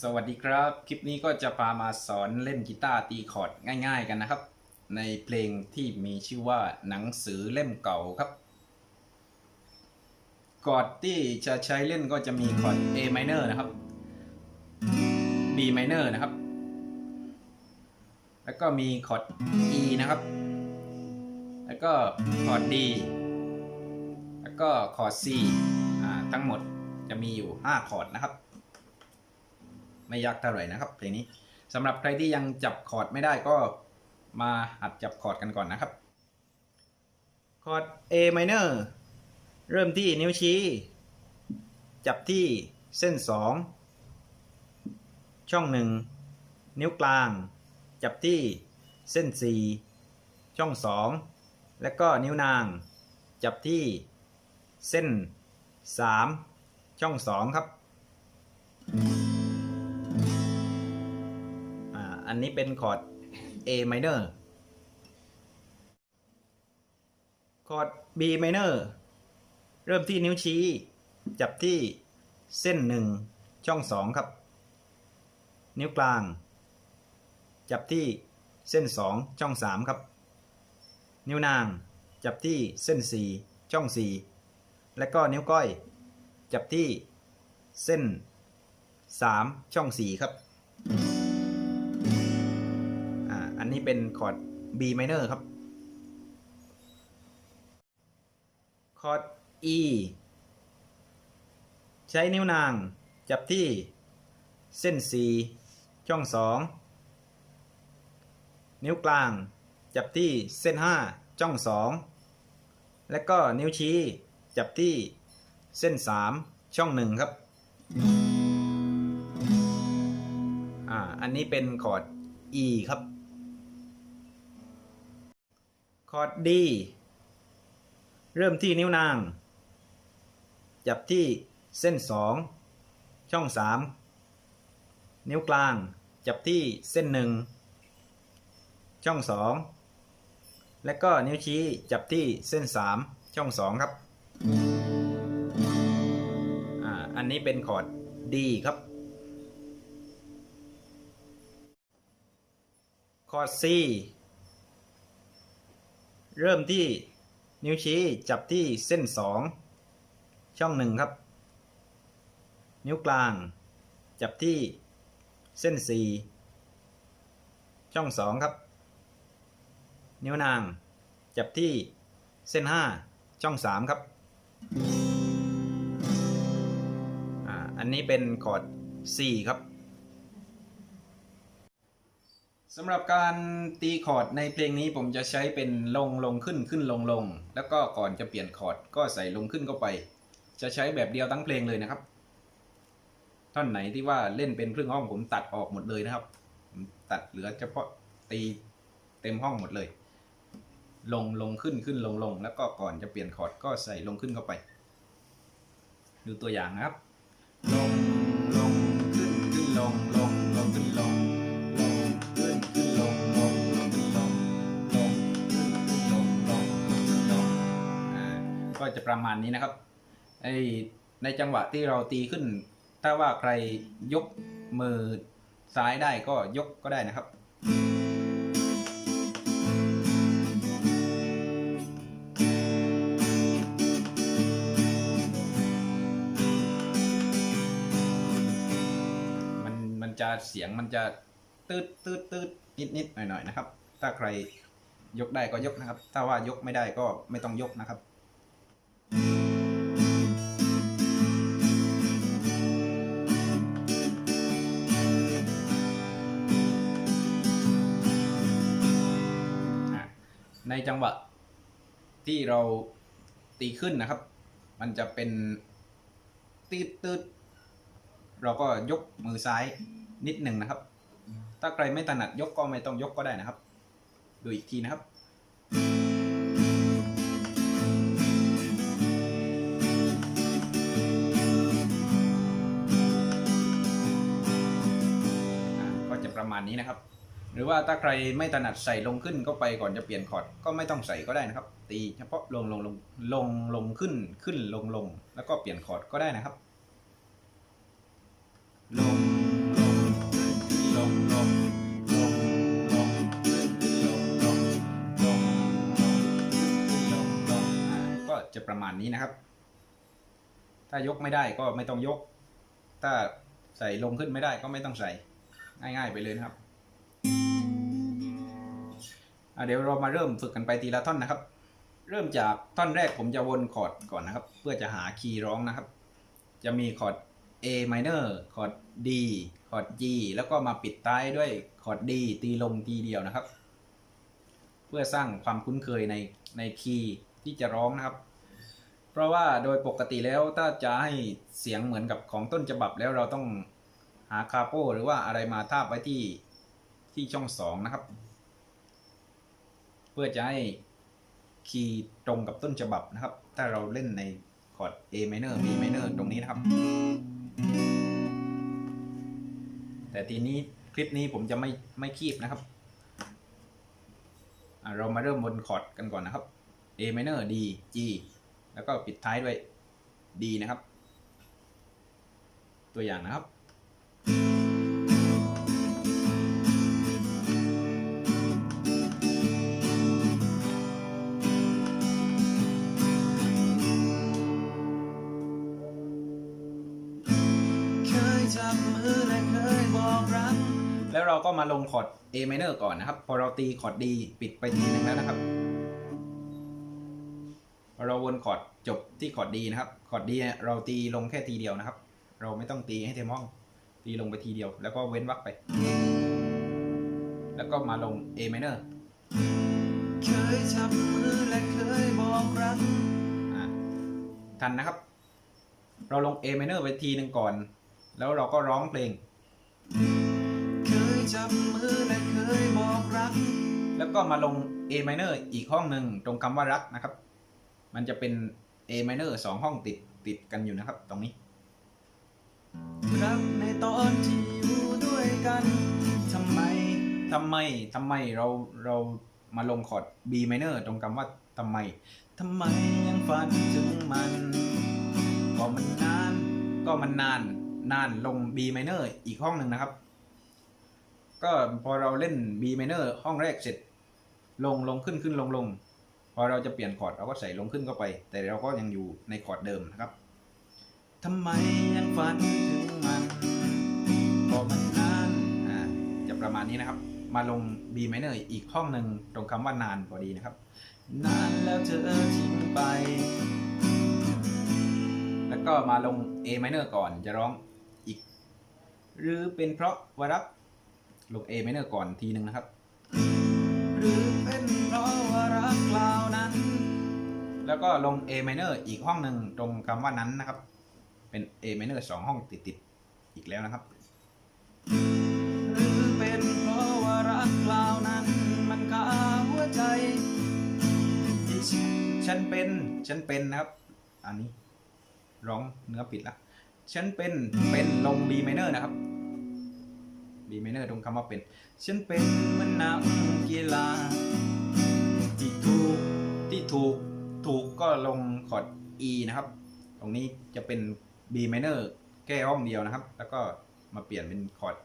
สวัสดีครับ คลิปนี้ก็จะพามาสอนเล่นกีตาร์ตีคอร์ดง่าย ๆ กันนะครับ ในเพลงที่มีชื่อว่าหนังสือเล่มเก่าครับคอร์ดที่จะใช้เล่นก็จะมีคอร์ด A minor นะครับ B minor นะครับ แล้วก็มีคอร์ด E นะครับ แล้วก็คอร์ด D แล้วก็คอร์ด C อทั้งหมดจะมีอยู่ 5 คอร์ดนะครับ ไม่ยากเท่าไหร่นะครับเพลงนี้สำหรับใครที่ยังจับคอร์ดไม่ได้ก็มาหัดจับคอร์ดกันก่อนนะครับ คอร์ด A minor เริ่มที่นิ้วชี้ จับที่เส้น 2 ช่อง 1 นิ้วกลาง จับที่เส้น 4 ช่อง 2 และก็นิ้วนาง จับที่เส้น 3 ช่อง 2 ครับอ่า อันนี้เป็นคอร์ด A minor คอร์ด B minor เริ่มที่นิ้วชี้ จับที่เส้นหนึ่งช่องสองครับ นิ้วกลาง จับที่เส้นสองช่องสามครับ นิ้วนาง จับที่เส้นสี่ช่องสี่และก็นิ้วก้อย จับที่เส้นสามช่องสี่ครับ อันนี้เป็นคอร์ด B minor ครับ คอร์ด E ใช้นิ้วนางจับที่เส้น4ช่อง 2 นิ้วกลางจับที่เส้น 5 ช่อง 2 และก็นิ้วชี้จับที่เส้น 3 ช่อง 1 ครับ อ่า อันนี้เป็นคอร์ด E ครับ คอร์ด D เริ่มที่นิ้วนาง จับที่เส้น 2 ช่อง 3 นิ้วกลาง จับที่เส้น 1 ช่อง 2 และก็นิ้วชี้จับที่เส้น 3 ช่อง 2 ครับ อันนี้เป็นคอร์ด D ครับ คอร์ด C เริ่มที่นิ้วชี้จับที่เส้น 2 ช่อง1ครับ นิ้วกลาง จับที่เส้น 4 ช่อง 2 ครับ นิ้วนาง จับที่เส้น 5 ช่อง 3 ครับอ,อันนี้เป็นคอร์ด C ครับ สำหรับการตีคอร์ดในเพลงนี้ผมจะใช้เป็นลงลงขึ้นขึ้นลงลง แล้วก็ก่อนจะเปลี่ยนคอร์ดก็ใส่ลงขึ้นเข้าไป จะใช้แบบเดียวทั้งเพลงเลยนะครับ ท่อนไหนที่ว่าเล่นเป็นครึ่งห้องผมตัดออกหมดเลยนะครับ ตัดเหลือเฉพาะตีเต็มห้องหมดเลย ลงลงขึ้นขึ้นลงลง แล้วก็ก่อนจะเปลี่ยนคอร์ดก็ใส่ลงขึ้นเข้าไป ดูตัวอย่างนะครับ ลงลงขึ้นขึ้นลงลงลงขึ้นลง ประมาณนี้นะครับไอในจังหวะที่เราตีขึ้น ถ้าว่าใครยกมือซ้ายได้ก็ยกก็ได้นะครับ มันมันจะเสียงมันจะตืดตืดตืดนิดนิดหน่อยหน่อยนะครับ ถ้าใครยกได้ก็ยกนะครับ ถ้าว่ายกไม่ได้ก็ไม่ต้องยกนะครับ ในจังหวะที่เราตีขึ้นนะครับ มันจะเป็นตืดตืดเราก็ยกมือซ้ายนิดหนึ่งนะครับ ถ้าใครไม่ถนัดยกก็ไม่ต้องยกก็ได้นะครับ ดูอีกทีนะครับ ก็จะประมาณนี้นะครับ หรือว่าถ้าใครไม่ถนัดใส่ลงขึ้นก็ไปก่อนจะเปลี่ยนคอร์ดก็ไม่ต้องใส่ก็ได้นะครับ ตีเฉพาะลงลงลงลงลงขึ้นขึ้นลงลงแล้วก็เปลี่ยนคอร์ดก็ได้นะครับ ลงลงลงลงลงลงลงลงลงลงก็จะประมาณนี้นะครับ ถ้ายกไม่ได้ก็ไม่ต้องยก ถ้าใส่ลงขึ้นไม่ได้ก็ไม่ต้องใส่ง่ายๆไปเลยนะครับ เดี๋ยวเรามาเริ่มฝึกกันไปทีละท่อนนะครับ เริ่มจากท่อนแรกผมจะวนคอร์ดก่อนนะครับ เพื่อจะหาคีย์ร้องนะครับ จะมีคอร์ด A minor คอร์ด D คอร์ด G แล้วก็มาปิดท้ายด้วยคอร์ด D ตีลงทีเดียวนะครับ เพื่อสร้างความคุ้นเคยในในคีย์ที่จะร้องนะครับ เพราะว่าโดยปกติแล้วถ้าจะให้เสียงเหมือนกับของต้นฉบับแล้วเราต้องหาคาโปหรือว่าอะไรมาทาบไว้ที่ที่ช่องสองนะครับ เพื่อจะให้คีย์ตรงกับต้นฉบับนะครับ ถ้าเราเล่นในคอร์ด A minor B minor ตรงนี้นะครับ แต่ทีนี้คลิปนี้ผมจะไม่ไม่คีบนะครับ เรามาเริ่มบนคอร์ดกันก่อนนะครับ A minor D G แล้วก็ปิดท้ายด้วย D นะครับ ตัวอย่างนะครับ อและเคยบอกรักแล้วเราก็มาลงคอร์ด A minor ก่อนนะครับ พอเราตีคอร์ด D ปิดไปทีหนึ่งแล้วนะครับพอเราวนคอร์ดจบที่คอร์ด D นะครับ คอร์ด D เนี่ยเราตีลงแค่ทีเดียวนะครับ เราไม่ต้องตีให้เต็มห้อง ตีลงไปทีเดียว แล้วก็เว้นวรรคไป แล้วก็มาลง A minor เคยจับมือและเคยบอกรักอะทันนะครับ เราลง A minor ไปทีหนึ่งก่อน แล้วเราก็ร้องเพลง เคยจับมือและเคยบอกรัก แล้วก็มาลง A minor อีกห้องหนึ่งตรงคำว่ารักนะครับ มันจะเป็น A minor สองห้องติดติดกันอยู่นะครับ ตรงนี้รักในตอนที่อยู่ด้วยกันทำไมทำไมทำไมเราเรามาลงคอร์ด B minor ตรงคำว่าทำไมทำไมยังฝันถึงมัน ก็มันนาน ก็มันนาน นานลง B minor อีกห้องหนึ่งนะครับ ก็พอเราเล่น B minor ห้องแรกเสร็จ ลงลงขึ้นขึ้นลงลงพอเราจะเปลี่ยนคอร์ดเราก็ใส่ลงขึ้นเข้าไป แต่เราก็ยังอยู่ในคอร์ดเดิมนะครับทำไมยังฝันถึงมันก็มันนานอ่าจะประมาณนี้นะครับ มาลง B minor อีกห้องหนึ่งตรงคำว่านานพอดีนะครับ นานแล้วเธอทิ้งไป แล้วก็มาลง A minor ก่อนจะร้อง หรือเป็นเพราะวารักลง A minor ก่อนทีหนึ่งนะครับ หรือเป็นเพราะว่ารักคราวนั้น แล้วก็ลง A minor อีกห้องหนึ่งตรงคำว่านั้นนะครับ เป็น A minor สองห้องติดติดๆอีกแล้วนะครับ หรือเป็นเพราะว่ารักคราวนั้น มันคาหัวใจที่ฉันฉันเป็น ฉันเป็นนะครับ อันนี้ร้องเนื้อผิดละ ฉันเป็นเป็นลง B minor นะครับ B minor ตรงคำว่าเป็น ฉันเป็นมันนักกีฬาที่ถูกที่ถูกถูกก็ลงคอร์ด E นะครับ ตรงนี้จะเป็น B minor แก้ห้องเดียวนะครับ แล้วก็มาเปลี่ยนเป็นคอร์ด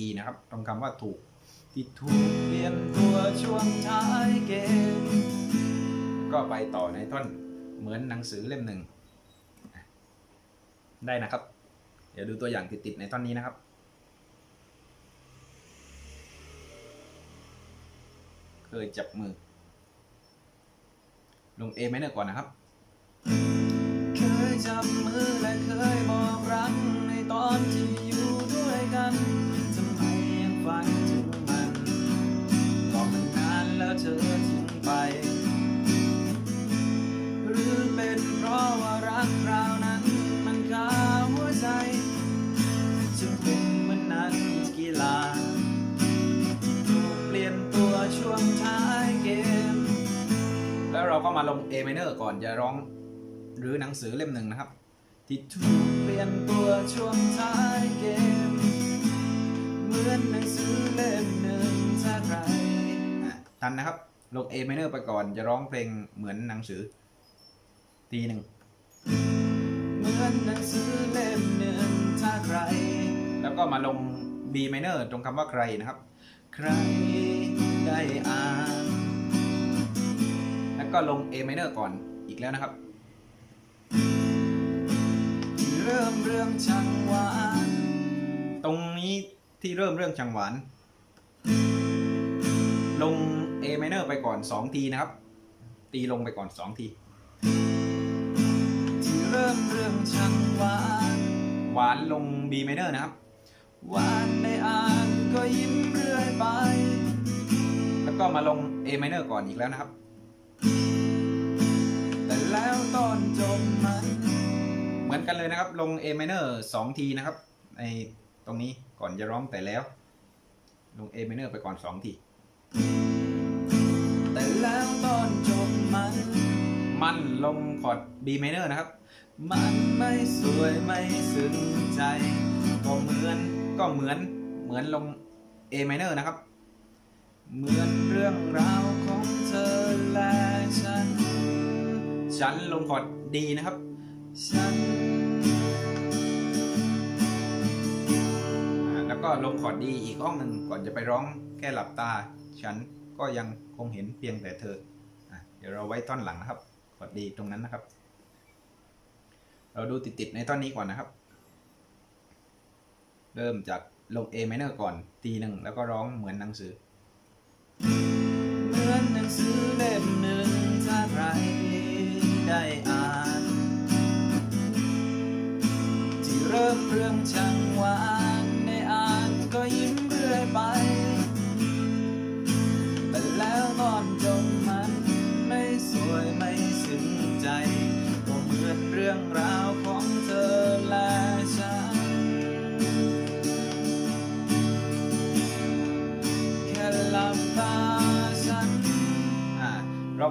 E นะครับ ตรงคำว่าถูก ที่ถูกเปลี่ยนตัวช่วงท้ายเกม ก็ไปต่อในท่อนเหมือนหนังสือเล่มหนึ่ง ได้นะครับ เดี๋ยวดูตัวอย่างติดๆในท่อนนี้นะครับเคยจับมือ ลง A minor ก่อนนะครับ เคยจับมือและเคยบอกรักในตอนที่อยู่ด้วยกันทำไมยังฝันถึงมันบอกมันนานแล้วเธอทิ้งไป หรือเป็นเพราะว่า มาลง A minor ก่อนจะร้องหรือหนังสือเล่มหนึ่งนะครับ ที่ถูกเปลี่ยนตัวช่วงท้ายเกม เหมือนหนังสือเล่มหนึ่งถ้าใครทันนะครับ ลง A minor ไปก่อนจะร้องเพลงเหมือนหนังสือทีหนึ่งเหมือนหนังสือเล่มหนึ่งถ้าใคร แล้วก็มาลง B minor ตรงคำว่าใครนะครับ ใครได้อ่าน ก็ลง A minor ก่อนอีกแล้วนะครับ เริ่มเรื่องช่างหวานตรงนี้ที่เริ่มเรื่องจังหวานลง A minor ไปก่อน 2 ทีนะครับ ตีลงไปก่อน 2 ทีที่เริ่มเรื่องช่างหวานหวานลง B minor นะครับหวานในอ่านก็ยิ้มเรื่อยไป แล้วก็มาลง A minor ก่อนอีกแล้วนะครับ แต่แล้วตอนจบมันเหมือนกันเลยนะครับ ลง A minor 2ทีนะครับในตรงนี้ก่อนจะร้องแต่แล้ว ลง A minor ไปก่อน2ทีแต่แล้วตอนจบมัน มันลงคอร์ด B minor นะครับ มันไม่สวยไม่ซึ้งใจ ก็เหมือนก็เหมือนเหมือนลง A minor นะครับ เหมือนเรื่องราวของเธอและ ฉัน ฉันลงคอร์ด D นะครับ ฉัน แล้วก็ลงคอร์ด D อีกห้องหนึ่งก่อนจะไปร้องแค่หลับตา ฉันก็ยังคงเห็นเพียงแต่เธออเดี๋ยวเราไว้ท่อนหลังนะครับคอร์ด D ตรงนั้นนะครับ เราดูติดๆในท่อนนี้ก่อนนะครับ เริ่มจากลง A minor ก่อนทีหนึ่งแล้วก็ร้องเหมือนหนังสือ เหมือนหนังสือเล่มหนึ่ง ใครได้อ่าน ที่เริ่มเรื่องช่างหวา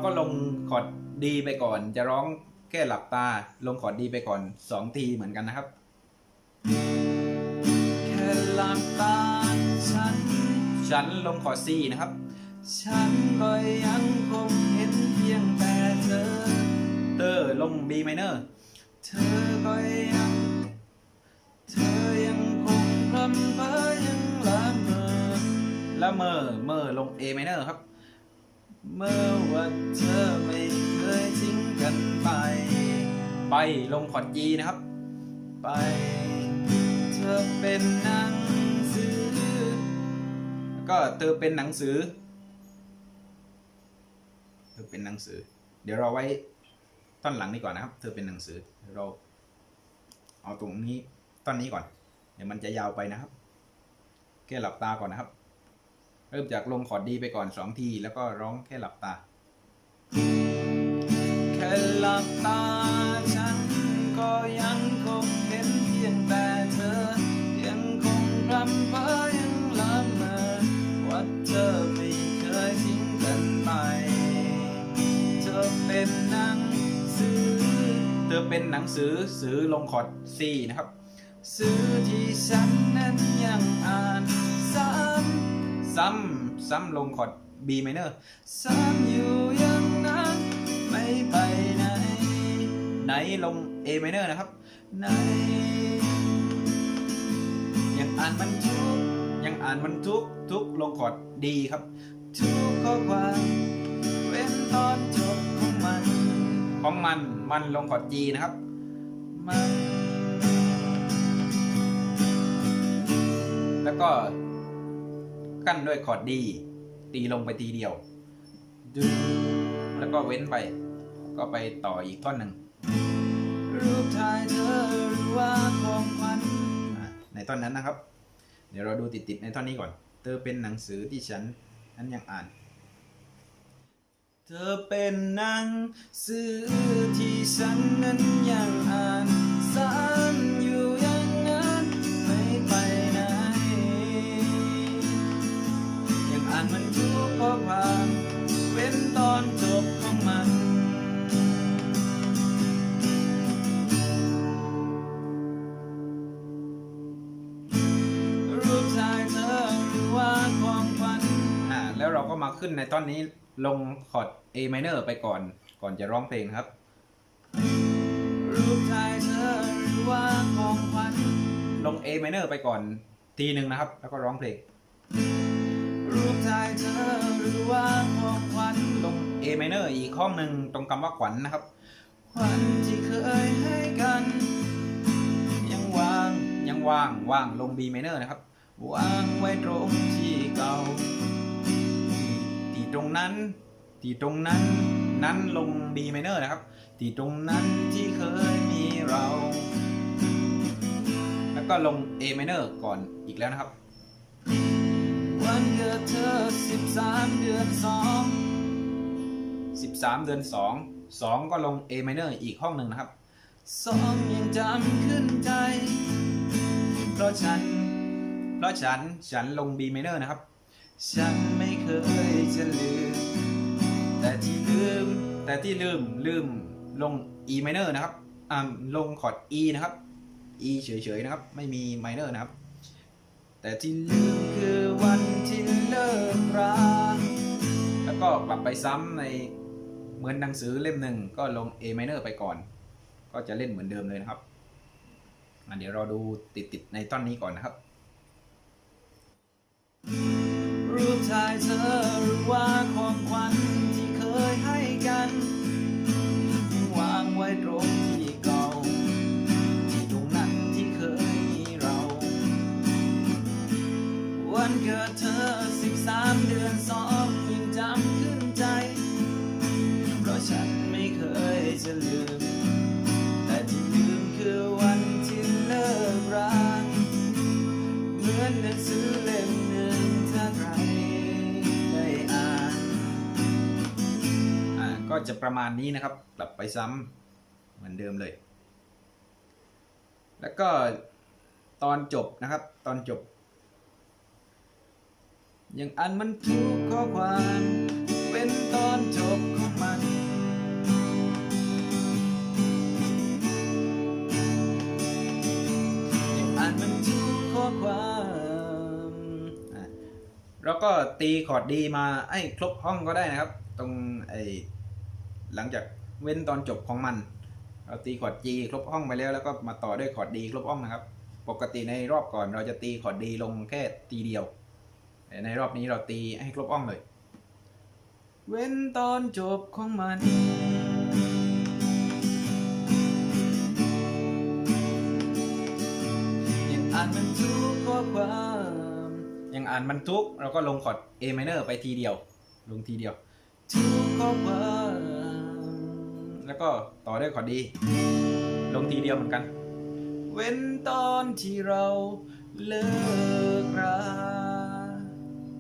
ก็ลงคอร์ด D ไปก่อน จะร้องแค่หลับตา ลงคอร์ด D ไปก่อน2ทีเหมือนกันนะครับ แค่หลับตาฉัน ฉันลงคอร์ด C นะครับ ฉันก็ยังคงเห็นเพียงแต่เธอ เตอร์ลง B minor เธอก็ยัง เธอยังคงพลำเพอยังละเมอแล้วเมอร์เมอร์ลง A minor ครับ เมื่อว่าเธอไม่เคยทิ้งกันไป ไปลงคอร์ด G นะครับ ไป เธอเป็นหนังสือ ก็เธอเป็นหนังสือ เธอเป็นหนังสือ เดี๋ยวเราไว้ท่อนหลังนี้ก่อนนะครับ เธอเป็นหนังสือเราเอาตรงนี้ท่อนนี้ก่อน เดี๋ยวมันจะยาวไปนะครับแค่หลับตาก่อนนะครับ เริ่มจากลงคอร์ดดีไปก่อนสองที แล้วก็ร้องแค่หลับตา แค่หลับตาฉันก็ยังคงเห็นเพียงแต่เธอ ยังคงรำเพ้อยังละเมอว่าเธอไม่เคยทิ้งกันไป เธอเป็นหนังสือ เธอเป็นหนังสือสือลงคอร์ด C นะครับสื่อที่ฉันนั้นยังอ่านซ้ ซ้ำซ้ำลงคอร์ด B minor ำซ้ำอยู่อย่างนั้นไม่ไปไหน ไหนลง A minor นะครับ ไหน ยังอ่านมันทุกยังอ่านมันทุกทุกลงคอร์ด D ครับ ทุกข้อความเว้นตอนจบของมันของมันมันลงคอร์ด G นะครับ มัน แล้วก็ กั้นด้วยคอร์ด D ตีลงไปทีเดียวแล้วก็เว้นไป ก็ไปต่ออีกท่อนหนึ่งรูปถ่ายเธอหรือว่าของขวัญในท่อนนั้นนะครับ เดี๋ยวเราดูติดๆในท่อนนี้ก่อน เธอเป็นหนังสือที่ฉันนั้นยังอ่าน เธอเป็นหนังสือที่ฉันนั้นยังอ่านซ้ำ แล้วเราก็มาขึ้นในท่อนนี้ลงคอร์ด A minor ไปก่อนก่อนจะร้องเพลงนะครับ รูปถ่ายเธอหรือว่าของขวัญลง A minor ไปก่อนทีหนึ่งนะครับ แล้วก็ร้องเพลง รูปถ่ายเธอหรือว่าของขวัญลง A minor อีกห้องหนึ่งตรงคำว่าขวัญนะครับ ขวัญที่เคยให้กันขวางวางลง B minor นะครับ วางไว้ตรงที่เก่าที่ ตรงนั้น ที่ตรงนั้นนั้นลง B minor นะครับ ที่ตรงนั้นที่เคยมีเรา แล้วก็ลง A minor ก่อนอีกแล้วนะครับ วันเกิดเธอ 13 เดือนสอง13 เดือน 2 2 ก็ลง A minor อีกห้องหนึ่งนะครับ สองยังจำขึ้นใจ เพราะฉัน เพราะฉัน ฉันลง B minor นะครับ ฉันไม่เค ยจะลืม แต่ที่ลืม แต่ที่ลืมลืมลง E minor นะครับอ่าลงคอร์ด E นะครับ E เฉยๆนะครับ ไม่มี minor นะครับ แต่ที่ลืมคือวันที่เลิกราแล้วก็กลับไปซ้ำในเหมือนหนังสือเล่มหนึ่งก็ลง A minor ไปก่อน ก็จะเล่นเหมือนเดิมเลยนะครับอะเดี๋ยวเราดูติดๆในท่อนนี้ก่อนนะครับ รูปถ่ายเธอหรือว่าของขวัญที่เคยให้กันวางไว้ตรงที่เก่า ที่ตรงนั้นที่เคยมีเรา วันเกิดเธอ13เดือนสองยังจำขึ้นใจ เพราะฉันไม่เคยจะลืม ก็จะประมาณนี้นะครับ กลับไปซ้ำเหมือนเดิมเลย แล้วก็ตอนจบนะครับ ตอนจบ ยังอ่านมันทุกข้อความ เป็นตอนจบของมัน ยังอ่านมันทุกข้อความอะแล้วก็ตีคอร์ดดีมาให้ครบห้องก็ได้นะครับ ตรงไอ้ หลังจากเว้นตอนจบของมันเราตีคอร์ด G ครบห้องไปแล้วแล้วก็มาต่อด้วยคอร์ด D ครบห้องนะครับ ปกติในรอบก่อนเราจะตีคอร์ด D ลงแค่ตีเดียวแต่ในรอบนี้เราตีให้ครบห้องเลย เว้นตอนจบของมันยังอ่านมันทุกข้อความยังอ่านบรรทุกเราก็ลงคอร์ด A minor ไปทีเดียว ลงทีเดียวทุกข้อความ แล้วก็ต่อด้วยคอร์ด D ลงทีเดียวเหมือนกัน เว้นตอนที่เราเลิกรา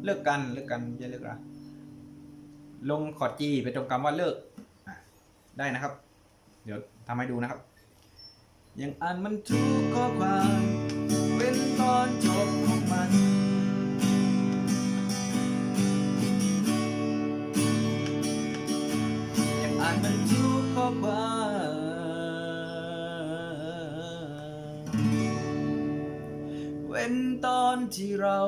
เลิกกันเลิกกันไม่ใช่เลิกละลงคอร์ด G ไปตรงคำว่าเลิกได้นะครับ เดี๋ยวทำให้ดูนะครับ ยังอ่านมันทุกข้อความเว้นตอนจบของมันยังอ่านมันทุก เว้นตอนที่เรา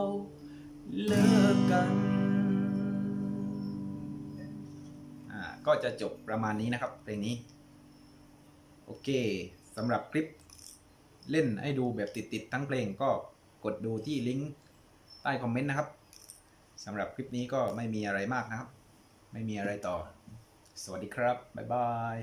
เลิกกัน อ่า ก็จะจบประมาณนี้นะครับเพลงนี้ โอเคสำหรับคลิปเล่นให้ดูแบบติดๆทั้งเพลงก็กดดูที่ลิงก์ใต้คอมเมนต์นะครับสำหรับคลิปนี้ก็ไม่มีอะไรมากนะครับ ไม่มีอะไรต่อ สวัสดีครับ บ๊ายบาย